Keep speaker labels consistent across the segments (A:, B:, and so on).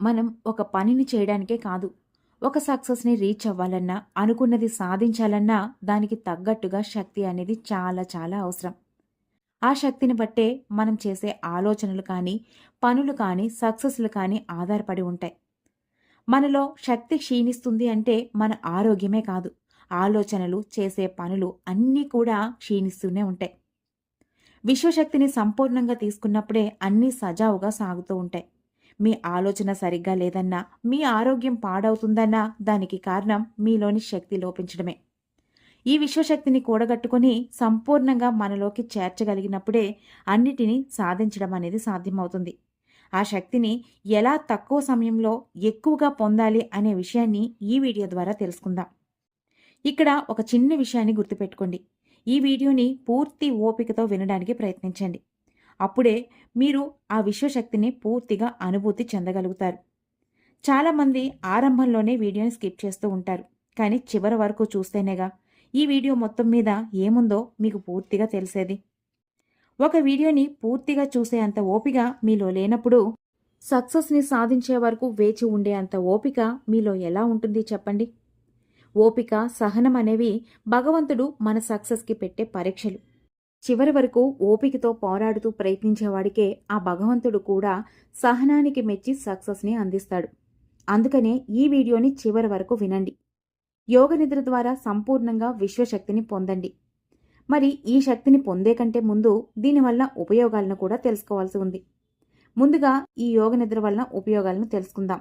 A: మనం ఒక పనిని చేయడానికే కాదు ఒక సక్సెస్ని రీచ్ అవ్వాలన్నా అనుకున్నది సాధించాలన్నా దానికి తగ్గట్టుగా శక్తి అనేది చాలా చాలా అవసరం. ఆ శక్తిని బట్టే మనం చేసే ఆలోచనలు కానీ పనులు కానీ సక్సెస్లు కానీ ఆధారపడి ఉంటాయి. మనలో శక్తి క్షీణిస్తుంది అంటే మన ఆరోగ్యమే కాదు ఆలోచనలు చేసే పనులు అన్నీ కూడా క్షీణిస్తూనే ఉంటాయి. విశ్వశక్తిని సంపూర్ణంగా తీసుకున్నప్పుడే అన్నీ సజావుగా సాగుతూ ఉంటాయి. మీ ఆలోచన సరిగ్గా లేదన్నా మీ ఆరోగ్యం పాడవుతుందన్నా దానికి కారణం మీలోని శక్తి లోపించడమే. ఈ విశ్వశక్తిని కూడగట్టుకొని సంపూర్ణంగా మనలోకి చేర్చగలిగినప్పుడే అన్నిటినీ సాధించడం అనేది సాధ్యమవుతుంది. ఆ శక్తిని ఎలా తక్కువ సమయంలో ఎక్కువగా పొందాలి అనే విషయాన్ని ఈ వీడియో ద్వారా తెలుసుకుందాం. ఇక్కడ ఒక చిన్న విషయాన్ని గుర్తుపెట్టుకోండి. ఈ వీడియోని పూర్తి ఓపికతో వినడానికి ప్రయత్నించండి. అప్పుడే మీరు ఆ విశ్వశక్తిని పూర్తిగా అనుభూతి చెందగలుగుతారు. చాలామంది ఆరంభంలోనే వీడియోని స్కిప్ చేస్తూ ఉంటారు. కానీ చివరి వరకు చూస్తేనేగా ఈ వీడియో మొత్తం మీద ఏముందో మీకు పూర్తిగా తెలిసేది. ఒక వీడియోని పూర్తిగా చూసే అంత ఓపిక మీలో లేనప్పుడు సక్సెస్ని సాధించే వరకు వేచి ఉండే అంత ఓపిక మీలో ఎలా ఉంటుంది చెప్పండి? ఓపిక సహనం అనేవి భగవంతుడు మన సక్సెస్కి పెట్టే పరీక్షలు. చివరి వరకు ఓపికతో పోరాడుతూ ప్రయత్నించేవాడికే ఆ భగవంతుడు కూడా సహనానికి మెచ్చి సక్సెస్ని అందిస్తాడు. అందుకనే ఈ వీడియోని చివరి వరకు వినండి. యోగ నిద్ర ద్వారా సంపూర్ణంగా విశ్వశక్తిని పొందండి. మరి ఈ శక్తిని పొందే కంటే ముందు దీనివల్ల ఉపయోగాలను కూడా తెలుసుకోవాల్సి ఉంది. ముందుగా ఈ యోగ నిద్ర వలన ఉపయోగాలను తెలుసుకుందాం.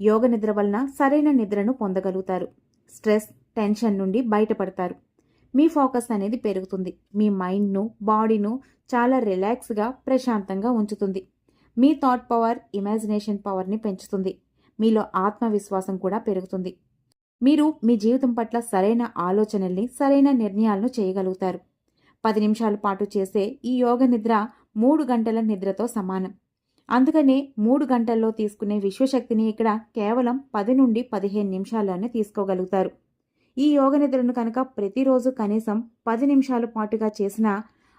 A: యోగ నిద్ర వలన సరైన నిద్రను పొందగలుగుతారు. స్ట్రెస్ టెన్షన్ నుండి బయటపడతారు. మీ ఫోకస్ అనేది పెరుగుతుంది. మీ మైండ్ను బాడీను చాలా రిలాక్స్గా ప్రశాంతంగా ఉంచుతుంది. మీ థాట్ పవర్ ఇమాజినేషన్ పవర్ని పెంచుతుంది. మీలో ఆత్మవిశ్వాసం కూడా పెరుగుతుంది. మీరు మీ జీవితం పట్ల సరైన ఆలోచనల్ని సరైన నిర్ణయాలను చేయగలుగుతారు. పది నిమిషాల పాటు చేసే ఈ యోగ నిద్ర మూడు గంటల నిద్రతో సమానం. అందుకనే మూడు గంటల్లో తీసుకునే విశ్వశక్తిని ఇక్కడ కేవలం పది నుండి పదిహేను నిమిషాల్లోనే తీసుకోగలుగుతారు. ఈ యోగ నిద్రను కనుక ప్రతిరోజు కనీసం పది నిమిషాల పాటుగా చేసినా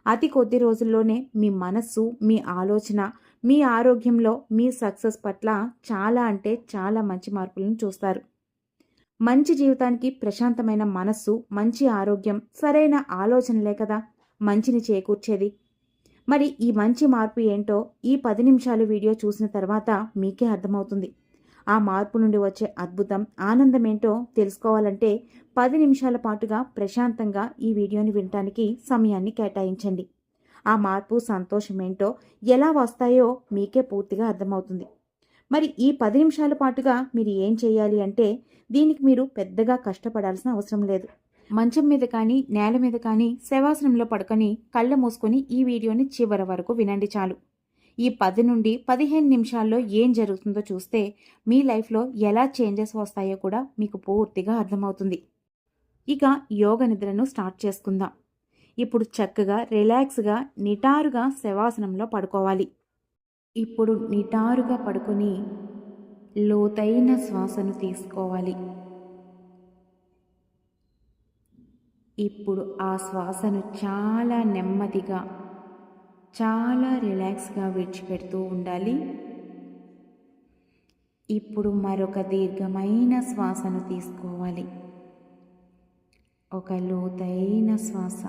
A: అతి కొద్ది రోజుల్లోనే మీ మనస్సు మీ ఆలోచన మీ ఆరోగ్యంలో మీ సక్సెస్ పట్ల చాలా అంటే చాలా మంచి మార్పులను చూస్తారు. మంచి జీవితానికి ప్రశాంతమైన మనస్సు మంచి ఆరోగ్యం సరైన ఆలోచనలే కదా మంచిని చేకూర్చేది. మరి ఈ మంచి మార్పు ఏంటో ఈ పది నిమిషాలు వీడియో చూసిన తర్వాత మీకే అర్థమవుతుంది. ఆ మార్పు నుండి వచ్చే అద్భుతం ఆనందమేంటో తెలుసుకోవాలంటే పది నిమిషాల పాటుగా ప్రశాంతంగా ఈ వీడియోని వినటానికి సమయాన్ని కేటాయించండి. ఆ మార్పు సంతోషమేంటో ఎలా వస్తాయో మీకే పూర్తిగా అర్థమవుతుంది. మరి ఈ పది నిమిషాల పాటుగా మీరు ఏం చేయాలి అంటే దీనికి మీరు పెద్దగా కష్టపడాల్సిన అవసరం లేదు. మంచం మీద కానీ నేల మీద కానీ శవాసనంలో పడుకొని కళ్ళ మూసుకొని ఈ వీడియోని చివరి వరకు వినండి చాలు. ఈ పది నుండి పదిహేను నిమిషాల్లో ఏం జరుగుతుందో చూస్తే మీ లైఫ్లో ఎలా చేంజెస్ వస్తాయో కూడా మీకు పూర్తిగా అర్థమవుతుంది. ఇక యోగ నిద్రను స్టార్ట్ చేసుకుందాం. ఇప్పుడు చక్కగా రిలాక్స్గా నిటారుగా శవాసనంలో పడుకోవాలి. ఇప్పుడు నిటారుగా పడుకొని లోతైన శ్వాసను తీసుకోవాలి. ఇప్పుడు ఆ శ్వాసను చాలా నెమ్మదిగా చాలా రిలాక్స్గా విడిచిపెడుతూ ఉండాలి. ఇప్పుడు మరొక దీర్ఘమైన శ్వాసను తీసుకోవాలి. ఒక లోతైన శ్వాస.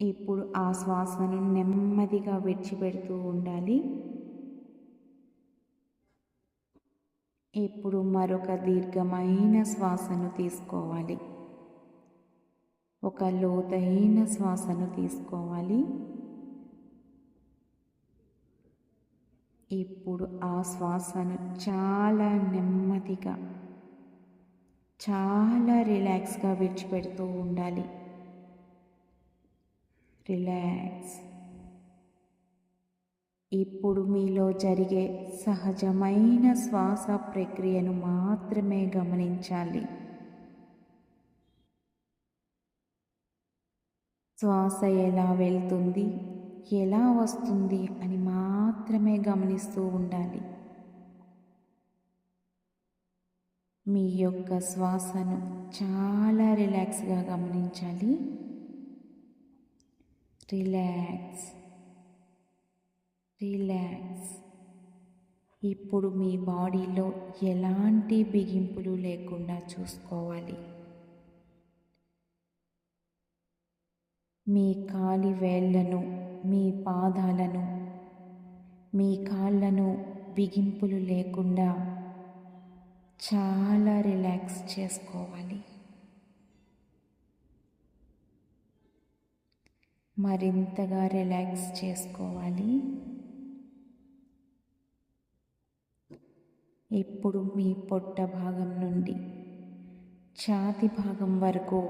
A: ఇప్పుడు ఆ శ్వాసను నెమ్మదిగా విడిచిపెడుతూ ఉండాలి. ఇప్పుడు మరొక దీర్ఘమైన శ్వాసను తీసుకోవాలి. ఒక లోతైన శ్వాసను తీసుకోవాలి. ఇప్పుడు ఆ శ్వాసను చాలా నెమ్మదిగా చాలా రిలాక్స్గా విడిచిపెడుతూ ఉండాలి. రిలాక్స్. ఇప్పుడు మీలో జరిగే సహజమైన శ్వాస ప్రక్రియను మాత్రమే గమనించాలి. శ్వాస ఎలా వెళ్తుంది? ఎలా వస్తుంది? అని మాత్రమే గమనిస్తూ ఉండాలి. మీ యొక్క శ్వాసను చాలా రిలాక్స్గా గమనించాలి. రిలాక్స్. రిలాక్స్. ఇప్పుడు మీ బాడీలో ఎలాంటి బిగింపులు లేకుండా చూసుకోవాలి. మీ కాలి వేళ్ళను మీ పాదాలను మీ కాళ్ళను బిగింపులు లేకుండా చాలా రిలాక్స్ చేసుకోవాలి. మరింతగా రిలాక్స్ చేసుకోవాలి. ఇప్పుడు మీ పొట్ట భాగం నుండి ఛాతి భాగం వరకు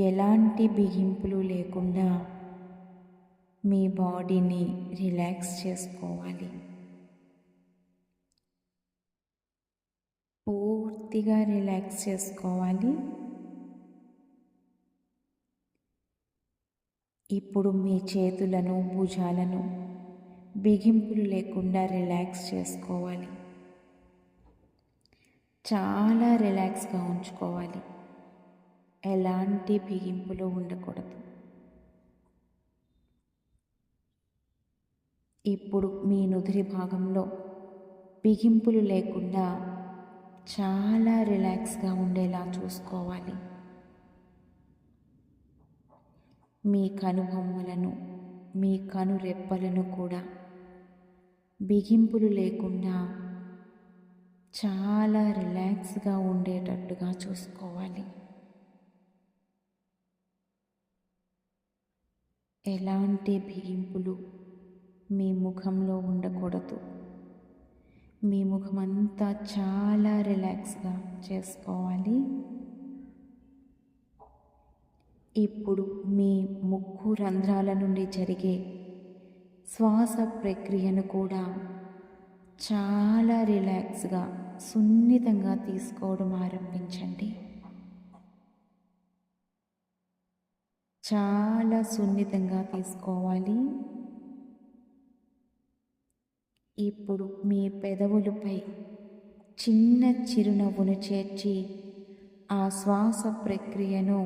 A: ఎలాంటి బిగింపులు లేకుండా మీ బాడీని రిలాక్స్ చేసుకోవాలి. పూర్తిగా రిలాక్స్ చేసుకోవాలి. ఇప్పుడు మీ చేతులను భుజాలను బిగింపులు లేకుండా రిలాక్స్ చేసుకోవాలి. చాలా రిలాక్స్గా ఉంచుకోవాలి. ఎలాంటి బిగింపులు ఉండకూడదు. ఇప్పుడు మీ నుదిరి భాగంలో బిగింపులు లేకుండా చాలా రిలాక్స్గా ఉండేలా చూసుకోవాలి. మీ కనుబొమ్మలను మీ కను రెప్పలను కూడా బిగింపులు లేకుండా చాలా రిలాక్స్గా ఉండేటట్టుగా చూసుకోవాలి. ఎలాంటి బిగింపులు మీ ముఖంలో ఉండకూడదు. మీ ముఖమంతా చాలా రిలాక్స్గా చేసుకోవాలి. ఇప్పుడు మీ ముక్కు రంధ్రాల నుండి జరిగే శ్వాస ప్రక్రియను కూడా చాలా రిలాక్స్గా సున్నితంగా తీసుకోవడం ఆరంభించండి. చాలా సున్నితంగా తీసుకోవాలి. ఇప్పుడు మీ పెదవులపై చిన్న చిరునవ్వును చేర్చి ఆ శ్వాస ప్రక్రియను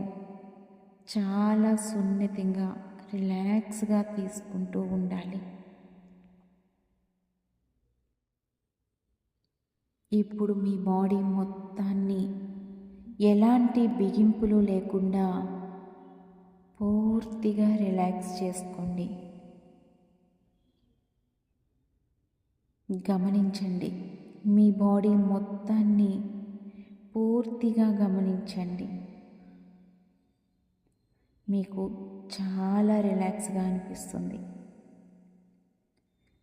A: చాలా సున్నితంగా రిలాక్స్గా తీసుకుంటూ ఉండాలి. ఇప్పుడు మీ బాడీ మొత్తాన్ని ఎలాంటి బిగింపులు లేకుండా పూర్తిగా రిలాక్స్ చేసుకోండి. గమనించండి. మీ బాడీ మొత్తాన్ని పూర్తిగా గమనించండి. మీకు చాలా రిలాక్స్గా అనిపిస్తుంది.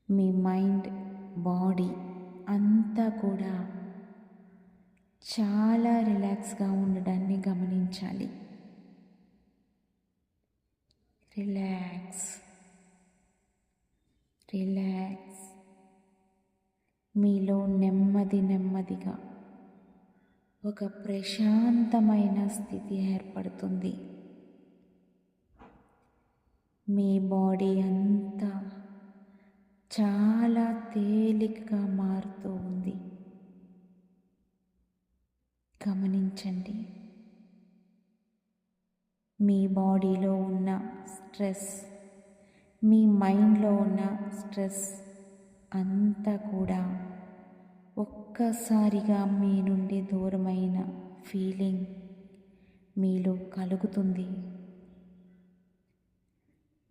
A: మీ మైండ్ బాడీ అంతా కూడా చాలా రిలాక్స్గా ఉండడాన్ని గమనించాలి. రిలాక్స్ రిలాక్స్ మీలో నెమ్మది నెమ్మదిగా ఒక ప్రశాంతమైన స్థితి ఏర్పడుతుంది. మీ బాడీ అంతా చాలా తేలికగా మారుతూ ఉంది. గమనించండి. మీ బాడీలో ఉన్న స్ట్రెస్ మీ మైండ్లో ఉన్న స్ట్రెస్ అంతా కూడా ఒక్కసారిగా మీ నుండి దూరమైన ఫీలింగ్ మీలో కలుగుతుంది.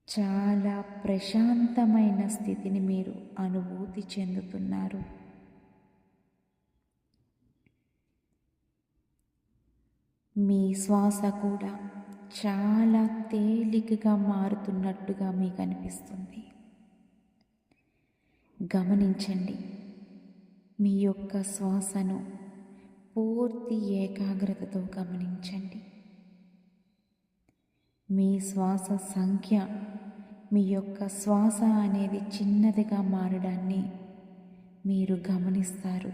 A: చాలా ప్రశాంతమైన స్థితిని మీరు అనుభూతి చెందుతున్నారు. మీ శ్వాస కూడా చాలా తేలికగా మారుతున్నట్టుగా మీకు అనిపిస్తుంది గమనించండి మీ యొక్క శ్వాసను పూర్తి ఏకాగ్రతతో గమనించండి. మీ శ్వాస సంఖ్య మీ యొక్క శ్వాస అనేది చిన్నదిగా మారడాన్ని మీరు గమనిస్తారు.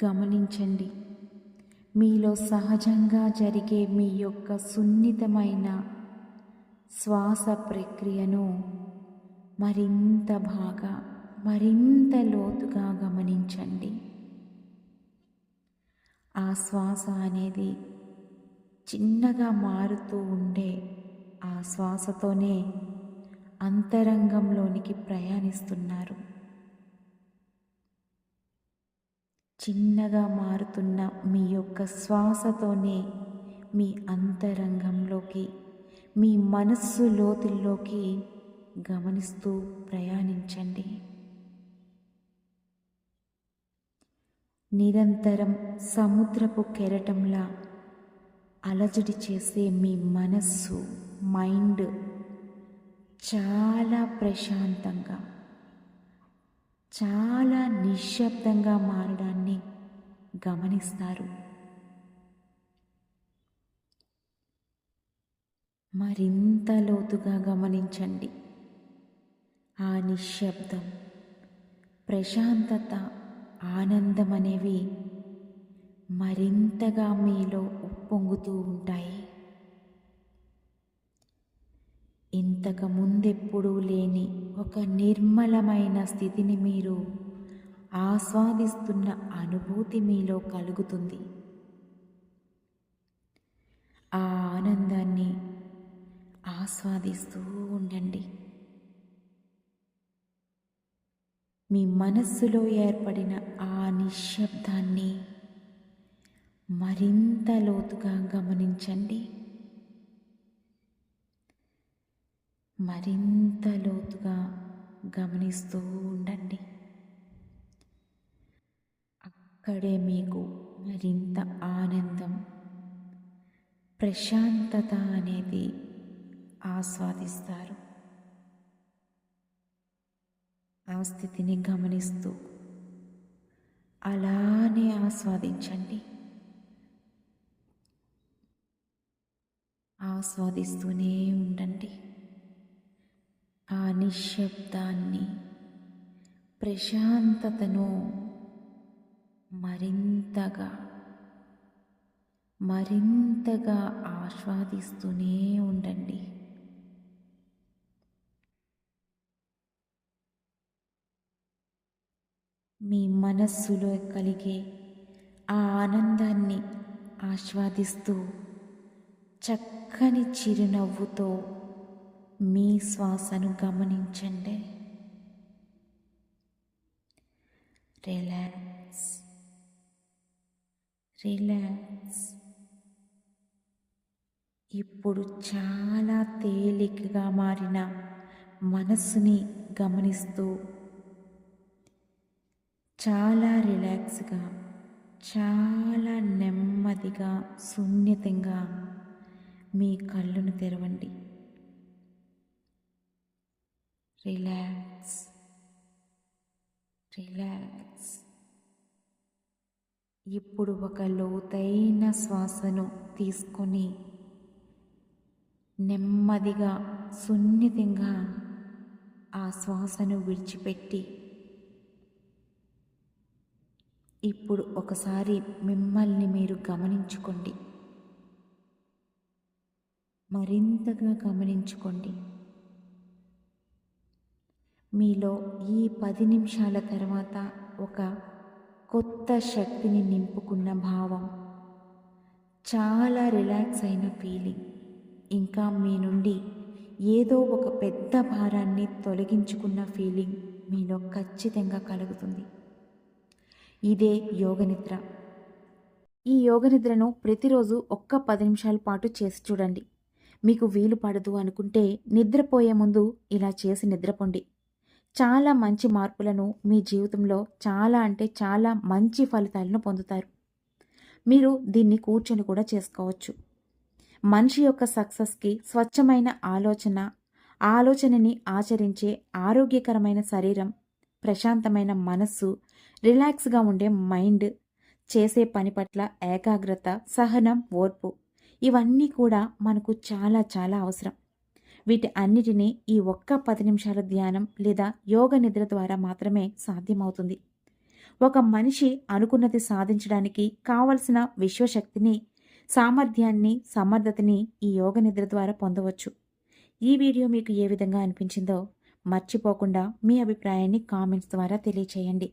A: గమనించండి మీలో సహజంగా జరిగే మీ యొక్క సున్నితమైన శ్వాస ప్రక్రియను మరింత బాగా మరింత లోతుగా గమనించండి. ఆ శ్వాస అనేది చిన్నగా మారుతూ ఉండే ఆ శ్వాసతోనే అంతరంగంలోనికి ప్రయాణిస్తున్నారు. చిన్నగా మారుతున్న మీ యొక్క శ్వాసతోనే మీ అంతరంగంలోకి మీ మనస్సు లోతుల్లోకి గమనిస్తూ ప్రయాణించండి. నిరంతరం సముద్రపు కెరటంలా అలజడి చేసే మీ మనస్సు మైండ్ చాలా ప్రశాంతంగా చాలా నిశ్శబ్దంగా మారడాన్ని గమనిస్తారు. మరింత లోతుగా గమనించండి. ఆ నిశ్శబ్దం ప్రశాంతత ఆనందం అనేవి మరింతగా మీలో ఉప్పొంగుతూ ఉంటాయి. ఇంతకు ముందెప్పుడూ లేని ఒక నిర్మలమైన స్థితిని మీరు ఆస్వాదిస్తున్న అనుభూతి మీలో కలుగుతుంది. ఆ ఆనందాన్ని ఆస్వాదిస్తూ ఉండండి. మీ మనస్సులో ఏర్పడిన ఆ నిశ్శబ్దాన్ని మరింత లోతుగా గమనించండి. మరింత లోతుగా గమనిస్తూ ఉండండి. అక్కడే మీకు మరింత ఆనందం ప్రశాంతత అనేది ఆస్వాదిస్తారు. ఆ స్థితిని గమనిస్తూ అలానే ఆస్వాదించండి. ఆస్వాదిస్తూనే ఉండండి. ఆ నిశ్శబ్దాన్ని ప్రశాంతతను మరింతగా మరింతగా ఆస్వాదిస్తూనే ఉండండి. మీ మనస్సులో కలిగే ఆ ఆనందాన్ని ఆస్వాదిస్తూ చక్కని చిరునవ్వుతో మీ శ్వాసను గమనించండి. రిలాక్స్. రిలాక్స్. ఇప్పుడు చాలా తేలికగా మారిన మనస్సుని గమనిస్తూ చాలా రిలాక్స్గా చాలా నెమ్మదిగా శూన్యతంగా మీ కళ్ళను తెరవండి. రిలాక్స్ రిలాక్స్ ఇప్పుడు ఒక లోతైన శ్వాసను తీసుకొని నెమ్మదిగా సున్నితంగా ఆ శ్వాసను విడిచిపెట్టి ఇప్పుడు ఒకసారి మిమ్మల్ని మీరు గమనించుకోండి. మరింతగా గమనించుకోండి. మీలో ఈ పది నిమిషాల తర్వాత ఒక కొత్త శక్తిని నింపుకున్న భావం. చాలా రిలాక్స్ అయిన ఫీలింగ్. ఇంకా మీ నుండి ఏదో ఒక పెద్ద భారాన్ని తొలగించుకున్న ఫీలింగ్ మీలో ఖచ్చితంగా కలుగుతుంది. ఇదే యోగనిద్ర. ఈ యోగనిద్రను ప్రతిరోజు ఒక్క పది నిమిషాల పాటు చేసి చూడండి. మీకు వీలు పడదు అనుకుంటే నిద్రపోయే ముందు ఇలా చేసి నిద్రపోండి. చాలా మంచి మార్పులను మీ జీవితంలో చాలా అంటే చాలా మంచి ఫలితాలను పొందుతారు. మీరు దీన్ని కూర్చొని కూడా చేసుకోవచ్చు. మనిషి యొక్క సక్సెస్కి స్వచ్ఛమైన ఆలోచన ఆలోచనని ఆచరించే ఆరోగ్యకరమైన శరీరం ప్రశాంతమైన మనస్సు రిలాక్స్గా ఉండే మైండ్ చేసే పని పట్ల ఏకాగ్రత సహనం ఓర్పు ఇవన్నీ కూడా మనకు చాలా చాలా అవసరం. వీటి అన్నిటినీ ఈ ఒక్క పది నిమిషాల ధ్యానం లేదా యోగ నిద్ర ద్వారా మాత్రమే సాధ్యమవుతుంది. ఒక మనిషి అనుకున్నది సాధించడానికి కావలసిన విశ్వశక్తిని సామర్థ్యాన్ని సమర్థతని ఈ యోగ నిద్ర ద్వారా పొందవచ్చు. ఈ వీడియో మీకు ఏ విధంగా అనిపించిందో మర్చిపోకుండా మీ అభిప్రాయాన్ని కామెంట్స్ ద్వారా తెలియచేయండి.